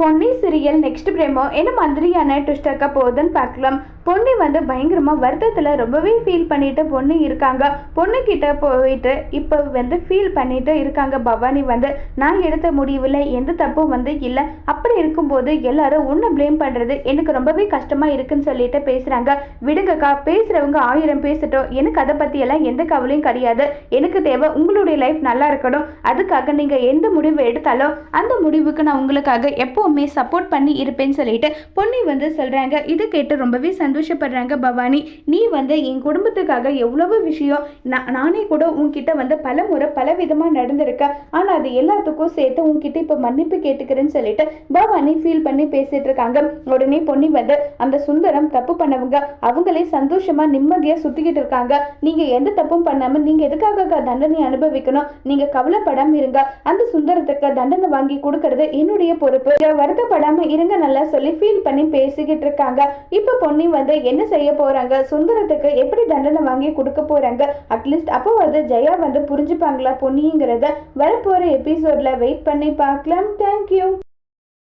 Ponni serial next பிரேமோ? என்ன மாதிரியான twist இருக்க போகுதுன்னு பார்க்கலாம். பொன்னி வந்து பயங்கரமாக வருத்தத்தில் ரொம்பவே ஃபீல் பண்ணிட்டு பொண்ணு இருக்காங்க. பொண்ணு கிட்ட போயிட்டு இப்போ வந்து ஃபீல் பண்ணிட்டு இருக்காங்க பவானி வந்து. நான் எடுத்த முடிவில் எந்த தப்பும் வந்து இல்லை. அப்படி இருக்கும்போது எல்லாரும் உன்னை ப்ளேம் பண்ணுறது எனக்கு ரொம்பவே கஷ்டமாக இருக்குன்னு சொல்லிட்டு பேசுகிறாங்க விடுங்கக்கா பேசுகிறவங்க ஆயிரம் பேசட்டும். எனக்கு அதை பற்றியெல்லாம் எந்த கவலையும் கிடையாது. எனக்கு தேவை உங்களுடைய லைஃப் நல்லா இருக்கணும். அதுக்காக நீங்கள் எந்த முடிவு எடுத்தாலும் அந்த முடிவுக்கு நான் உங்களுக்காக எப்போவுமே சப்போர்ட் பண்ணி இருப்பேன்னு சொல்லிட்டு பொன்னி வந்து சொல்கிறாங்க இது கேட்டு ரொம்பவே சந்தோஷம் சந்தோஷப்படுறாங்க பவானி. நீ வந்து என் குடும்பத்துக்காக எவ்வளவு விஷயம் நான் நானே கூட உன்கிட்ட வந்து பல முறை பல விதமா நடந்திருக்க. ஆனால் அது எல்லாத்துக்கும் சேர்த்து உன்கிட்ட இப்போ மன்னிப்பு கேட்டுக்கிறேன்னு சொல்லிட்டு பவானி ஃபீல் பண்ணி பேசிட்டு இருக்காங்க. உடனே பொன்னி வந்து அந்த சுந்தரம் தப்பு பண்ணவங்க அவங்களே சந்தோஷமா நிம்மதியா சுத்திக்கிட்டு இருக்காங்க. நீங்க எந்த தப்பும் பண்ணாம நீங்க எதுக்காக தண்டனை அனுபவிக்கணும்? நீங்க கவலைப்படாம இருங்க. அந்த சுந்தரத்துக்கு தண்டனை வாங்கி கொடுக்கறது என்னுடைய பொறுப்பு. வருத்தப்படாம இருங்க நல்லா சொல்லி ஃபீல் பண்ணி பேசிக்கிட்டு இருக்காங்க. இப்ப பொன்னி வந்து என்ன செய்ய போறாங்க? சுந்தரத்துக்கு எப்படி தண்டனை வாங்கி கொடுக்க போறாங்க? அட்லீஸ்ட் அப்போ வந்து ஜெயா வந்து புரிஞ்சுப்பாங்களா பொன்னிங்கிறத? வரப்போற எபிசோட்ல வெயிட் பண்ணி பார்க்கலாம். தேங்க்யூ